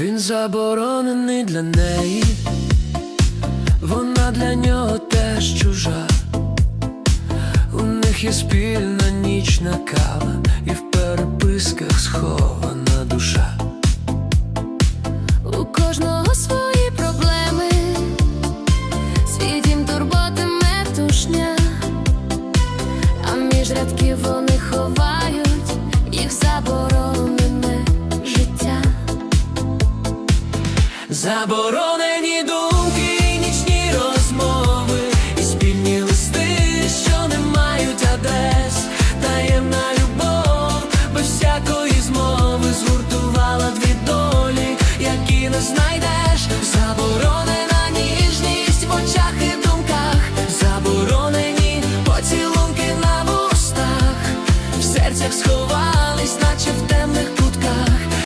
Він заборонений для неї, вона для нього теж чужа. У них є спільна нічна кава, і в переписках схована душа. У кожного свої проблеми, свій дім турботи метушня, а між рядків вони ховають заборонені думки, нічні розмови, і спільні листи, що не мають адрес, таємна любов, без всякої змови згуртувала дві долі, які не знайдеш, заборонена ніжність в очах і думках, заборонені поцілунки на вустах, в серцях сховати.